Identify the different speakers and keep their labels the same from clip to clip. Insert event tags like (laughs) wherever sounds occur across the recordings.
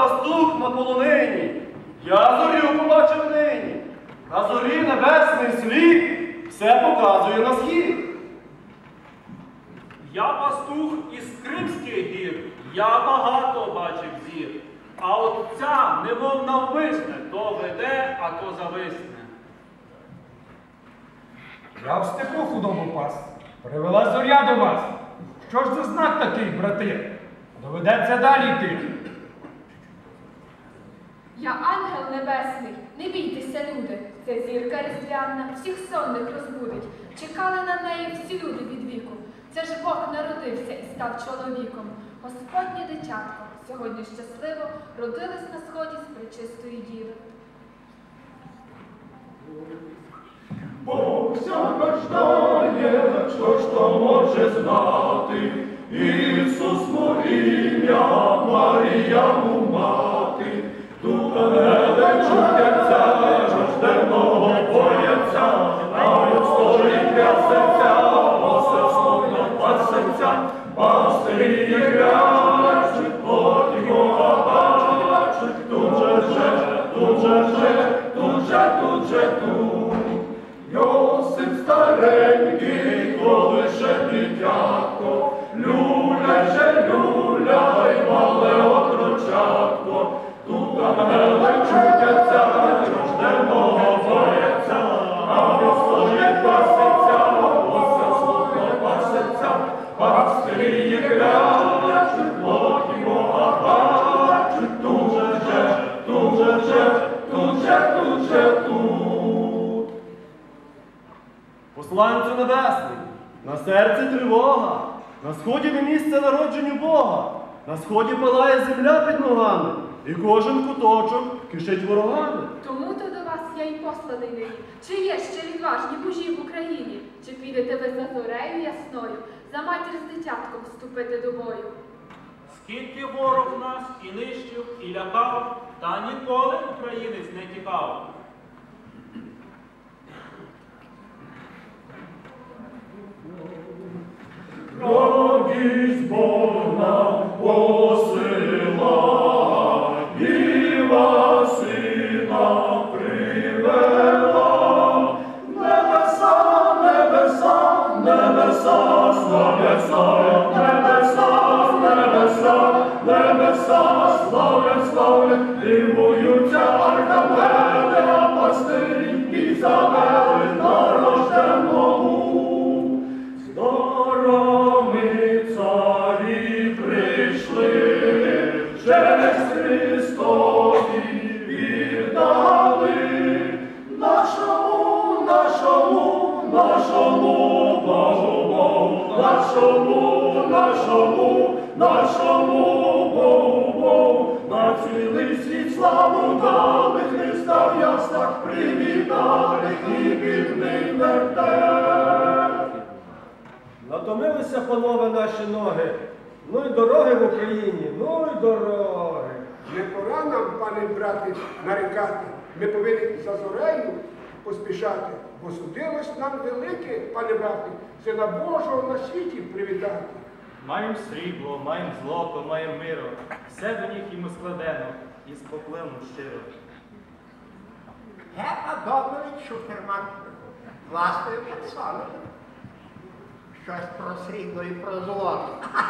Speaker 1: пастух на полонині, я зорю побачив нині. На зорі небесний слід все показує на схід.
Speaker 2: Я пастух із Кримських гір, я багато бачив зір. А от ця, немов навмисне, то веде, а то зависне.
Speaker 3: Я в степу худобу пас. Привела зоря до вас. Що ж за знак такий, брати? Доведеться далі йти.
Speaker 4: Я ангел небесний, не бійтеся, люди. Ця зірка різдвяна всіх сонних розбудить. Чекали на неї всі люди від віку. Це ж Бог народився і став чоловіком. Господнє дитятко сьогодні щасливо родилось на сході з пречистої діви.
Speaker 5: Бог всяка ждає, що ж то може знати, Ісус ім'я, Марія му Tu
Speaker 1: Посланцю небесний, на серці тривога, на сході не місце народженню Бога, на сході палає земля під ногами, і кожен куточок кишить ворогами.
Speaker 4: Тому то до вас я й посланий нині. Чи є ще відважні мужі в Україні? Чи підете ви за зорею ясною, за матір з дитятком вступити до бою?
Speaker 2: Скільки ворог нас і нищив, і лякав, та ніколи українець не тікав.
Speaker 5: Радість Бога посила, Нашому, нашому, нашому Богу, Богу, на цілий світ славу дали, Христа в яслах привітали, і бідний вертеп.
Speaker 6: Натомилися, панове, наші ноги. Ну й дороги в Україні, ну й дороги.
Speaker 7: Не пора нам, пане брате, нарікати. Ми повинні за зорею поспішати, бо судилось нам велике, пане брате, сина Божого на світі привітати.
Speaker 8: Маєм срібло, маєм злото, маєм миро, все до них йому складено, і з поклону щиро.
Speaker 9: Гета Донович Шуферман власною персоною. Щось про срібло і про золото.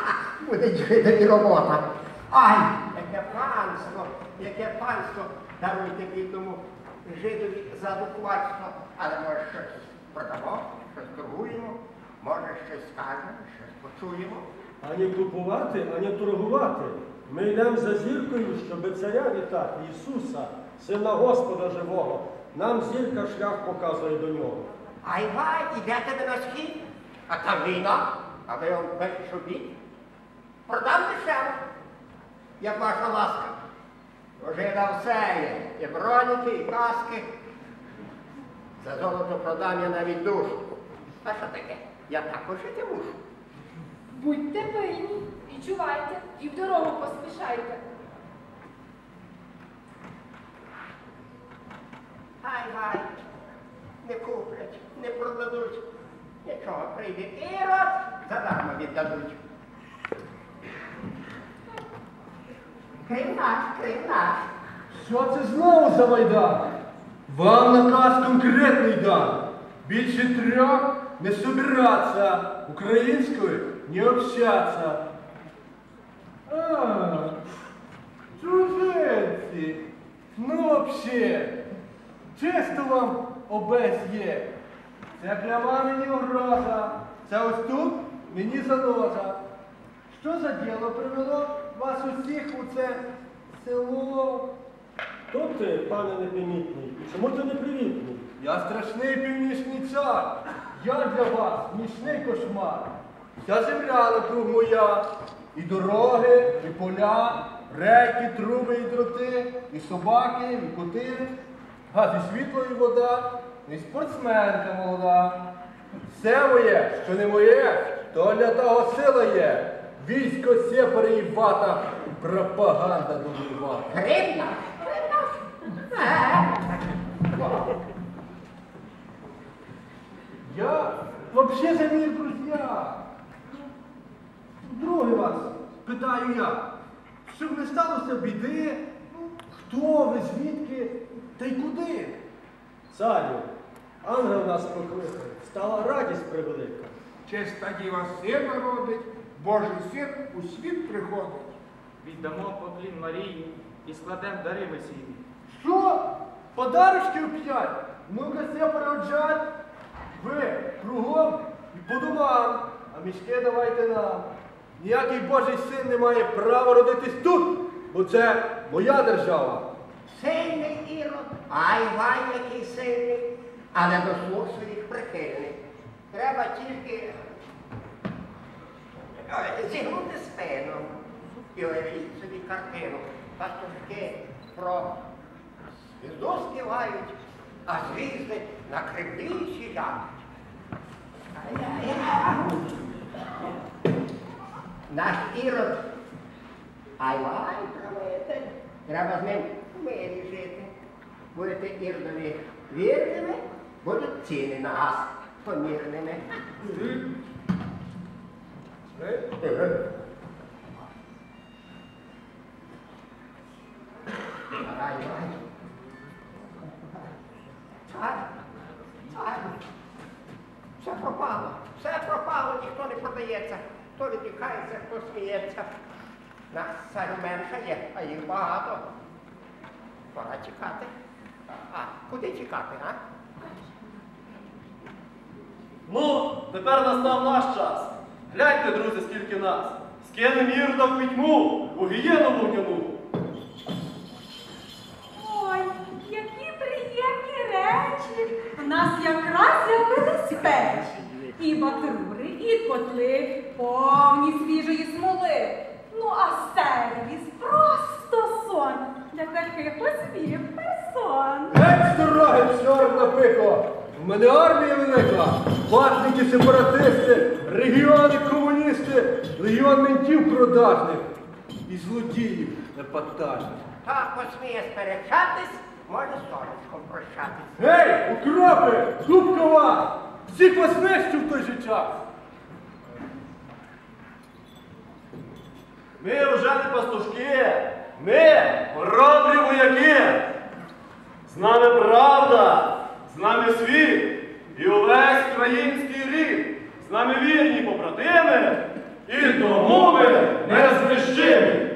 Speaker 9: (laughs) Буде жидові робота. Ай, яке панство, яке панство. Даруйте бідному жидові за духоварство. Але може щось продамо, щось торгуємо, може щось скажемо, щось почуємо.
Speaker 6: Ані купувати, ані торгувати.
Speaker 5: Ми йдемо за зіркою, щоб царя вітати, Ісуса, Сина Господа живого. Нам зірка шлях показує до нього.
Speaker 9: Ай вай, ідете ви на схід, а там війна, а ви вам перший обід. Продам дешево, як ваша ласка. На все є, і броніки, і каски. За золото продам я навіть душу. А що таке? Я також жити мушу.
Speaker 4: Будьте пильні, і чувайте, і в дорогу поспішайте.
Speaker 9: Ай вай, не куплять, не продадуть. Нічого, прийде ірод, задарма віддадуть. Крим наш.
Speaker 10: Що це знову за майдан? Вам наказ конкретний дан. Більше трьох не собиратися, українською не общаться. А, чужинці. Ну вообще, чисто вам обесь є. Це пряма мені угроза. Це ось тут мені заноза. Що за діло привело вас усіх у це село?
Speaker 5: Хто ти, пане непомітний? Чому ти непривітний?
Speaker 10: Я страшний північний цар. Я для вас нічний кошмар. Вся земля навкруг моя. І дороги, і поля, реки, труби і дроти, і собаки, і коти, газ і світло, і вода, і спортсменка молода. Все моє, що не моє, то для того сила є. Військо сепари і вата, пропаганда
Speaker 9: Крим наш. Е.
Speaker 10: Я вообще за мир, друзья. Друге вас питаю я, щоб не сталося біди, ну, хто ви, звідки та й куди?
Speaker 5: Царю, ангел нас покликав, стала радість превелика.
Speaker 7: Чиста діва сина родить, Божий син у світ приходить.
Speaker 8: Віддамо поклін Марії і складем дари весільні.
Speaker 10: Що? Подарочки у п'ять? Ну-ка все переоджать. Ви кругом і по домам, а мішки давайте нам. Ніякий Божий син не має права родитись тут, бо це моя держава.
Speaker 9: Сильний ірод, ай вай, який сильний, але до слуг своїх прихильний. Треба тільки ой, зігнути спину і уявіть собі картину. Пастушки про звізду співають, а звізди на кремлі сідають. Ай-яй-яй. Наш ірод Ай вай, правитель. Треба з ним в мирі жити. Будете ірдові вірними, будуть ціни на газ помірними. Ай вай. Цар, цар. Все пропало, все пропало, ніхто не продається. Хто відвікається, хто сміється. Нас царю менше є, а їх багато. Пора чекати. А, куди чекати, а?
Speaker 10: Ну, тепер настав наш час. Гляньте, друзі, скільки нас. Скинем Ірда в пітьму, у гієну вогняну.
Speaker 11: Ой, які приємні речі. У нас якраз з'явились печі. І батрури, і котли, повні свіжої смоли. Ну, а сервіс просто сон для таких освів персон.
Speaker 10: Геть дороги, чорна пико! У мене армія велика, ватники сепаратисти, регіони комуністи, легіон ментів продажних і злодіїв епатажних.
Speaker 9: Та посміє сперечатись, може сонечком прощатись.
Speaker 10: Гей, укропи, Дубкова! Всіх вас нищу в той же час! Ми вже не пастушки, ми хоробрі вояки! З нами правда, світ і увесь український рід, з нами вірні побратими, і тому ми не знищимі!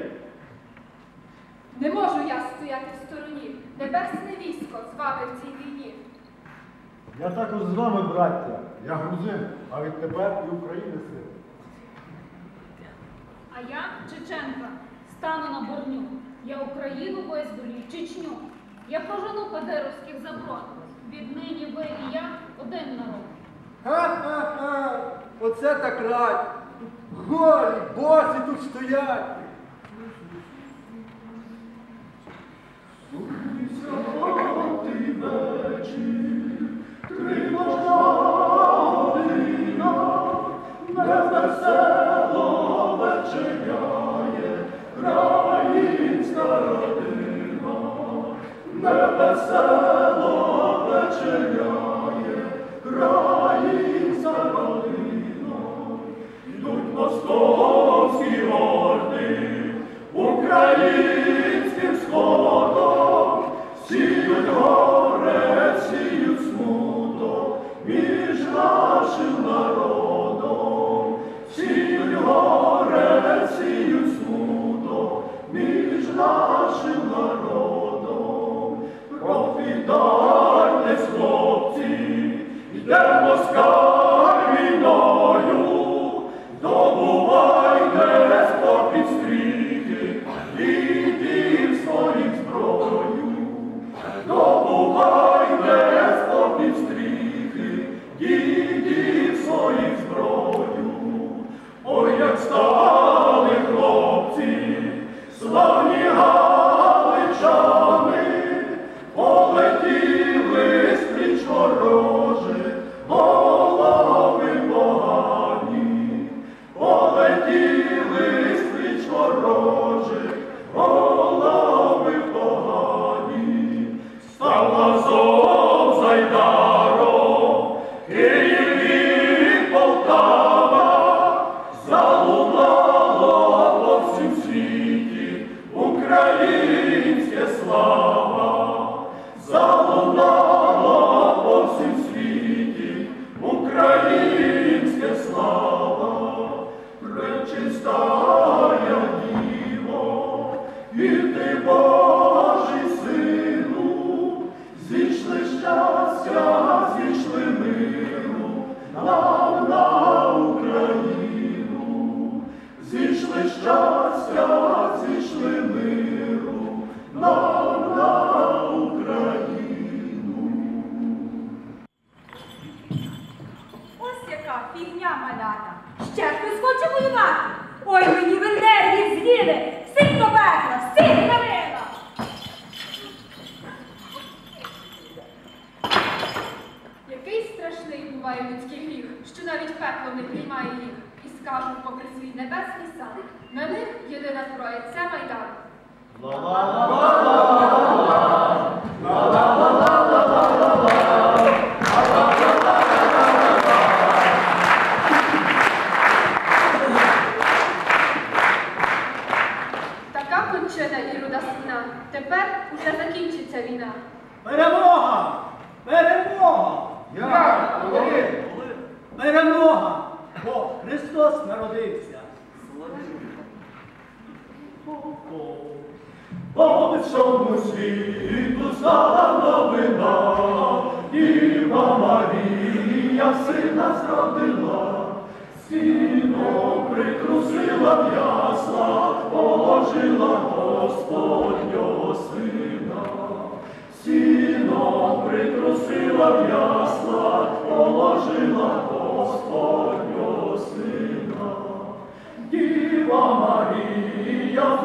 Speaker 4: Не можу я стояти в стороні. Небесне військо з вами в цій війні.
Speaker 12: Я також з вами, браття. Я грузин, а відтепер і України син.
Speaker 11: А я чеченка.
Speaker 13: стану на борню. Я Україну визволю, Чечню. Я прожену кадировських заброд. Віднині ви і я один народ.
Speaker 5: Ха-ха-ха! Оце так рать! Голі, босі тут стоять!
Speaker 1: Московські орди українським сходом. Сіють горе, сіють смуток між нашим народом, Ой,
Speaker 11: хтось. Ой, мені ви нерві з'їли. Всіх побекла, всіх навила.
Speaker 4: Який страшний буває людський гріх, що навіть пекло не приймає їх, і скажуть попри свій небесний сан. На них єдина зброя це майдан.
Speaker 7: Як? Говори.
Speaker 12: Перемога! Бо Христос народився.
Speaker 1: По всьому світу стала новина, Діва Марія сина зродила, сіном притрусила в ясла, положила Господнього сина. Сіном притрусила в ясла, положила Господнього сина. Діва Марія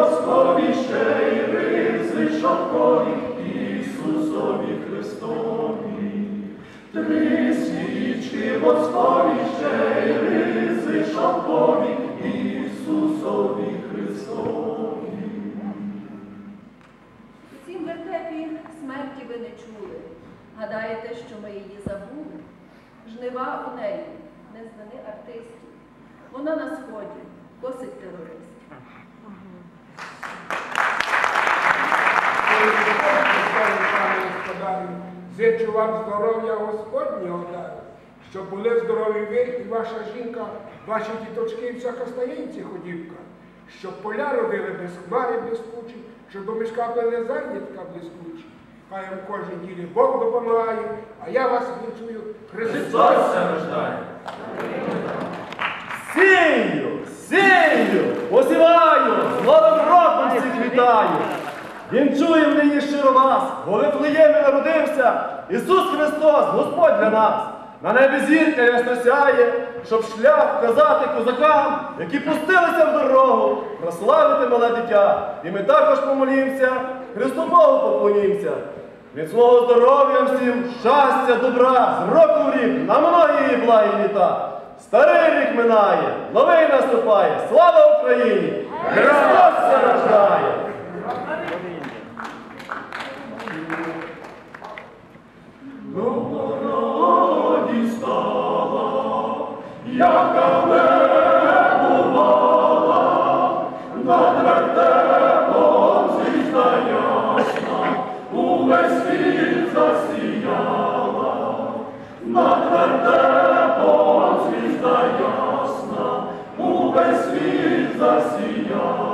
Speaker 1: воскові ще й ризи шовкові Ісусові Христові. Три свічки воскові ще й ризи шовкові Ісусові Христові.
Speaker 14: У вертепі смерті ви не чули. Гадаєте, що ми її забули? Жнива у неї незваних артистів. Вона на сході, косить терористів.
Speaker 7: Зичу вам здоров'я Господнього дару, щоб були здорові ви і ваша жінка, ваші діточки і всяка стаєнці ходівка, щоб поля родили без хмари блискучі, щоб до мішка плели зайнятка блискучі. Хай вам кожен ділі Бог допомагає, а я вас вінчую Христос рождає.
Speaker 1: Сію, сію, посіваю, всіх вітаю. Вінчуєм нині щиро вас, бо в Вифлеємі народився Ісус Христос, Господь для нас. На небі зірка ясно сяє, щоб шлях вказати козакам, які пустилися в дорогу, прославити мале дитя. І ми також помолімся, Христу Богу поклонімся. Міцного здоров'я всім, щастя, добра, з року в рік, на многії благі літа. Старий рік минає, новий наступає. Слава Україні! Христос се рождає!
Speaker 5: Народі стала, яка небувала, над вертепом звізда ясна, увесь світ засіяла, над вертепом увесь світ засіяла,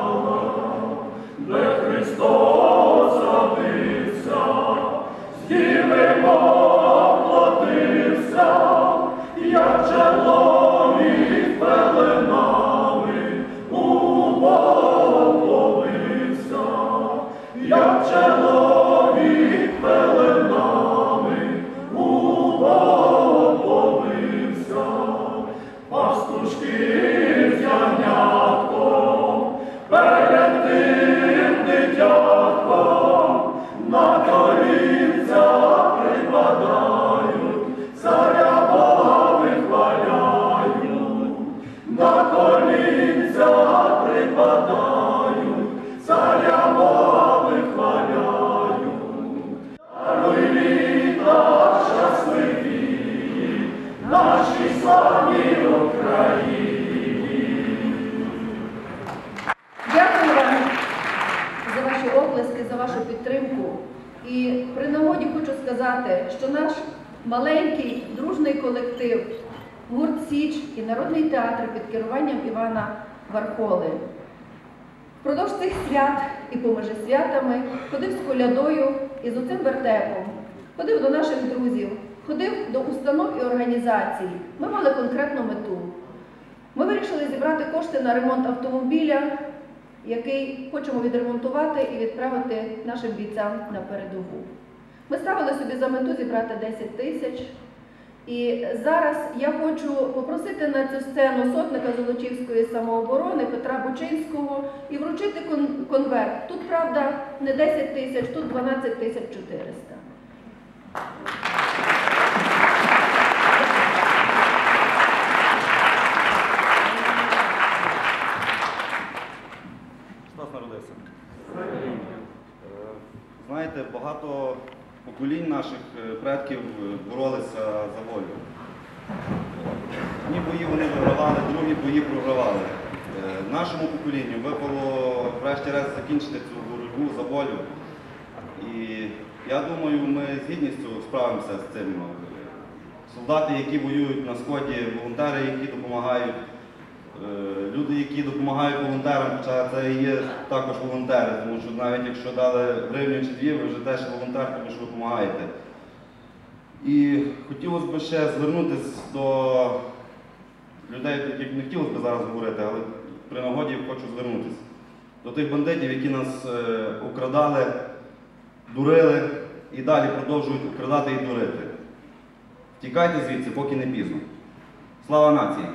Speaker 14: гурт Січ і Народний театр під керуванням Івана Вархоли впродовж цих свят і поміж святами ходив з колядою і з оцим вертепом, ходив до наших друзів, ходив до установ і організацій. Ми мали конкретну мету. Ми вирішили зібрати кошти на ремонт автомобіля, який хочемо відремонтувати і відправити нашим бійцям на передову. Ми ставили собі за мету зібрати 10 тисяч. І зараз я хочу попросити на цю сцену сотника Золочівської самооборони Петра Бучинського і вручити конверт. Тут, правда, не 10 тисяч, тут 12 тисяч 400.
Speaker 15: Христос народився. Е, Знаєте, багато поколінь наших предків е, боролися за волю. Одні бої вони вигравали, другі бої програвали. Е, Нашому поколінню випало врешті-решт закінчити цю боротьбу за волю. І я думаю, ми з гідністю справимося з цим. Солдати, які воюють на сході, волонтери, які допомагають. Е, Люди, які допомагають волонтерам, хоча це і є також волонтери, тому що навіть якщо дали гривню чи дві, ви вже теж волонтер, тому що ви допомагаєте. І хотілося б ще звернутися до людей, до яких не хотілося б зараз говорити, але при нагоді хочу звернутися. До тих бандитів, які нас е, окрадали, дурили і далі продовжують окрадати і дурити. Тікайте звідси, поки не пізно. Слава нації!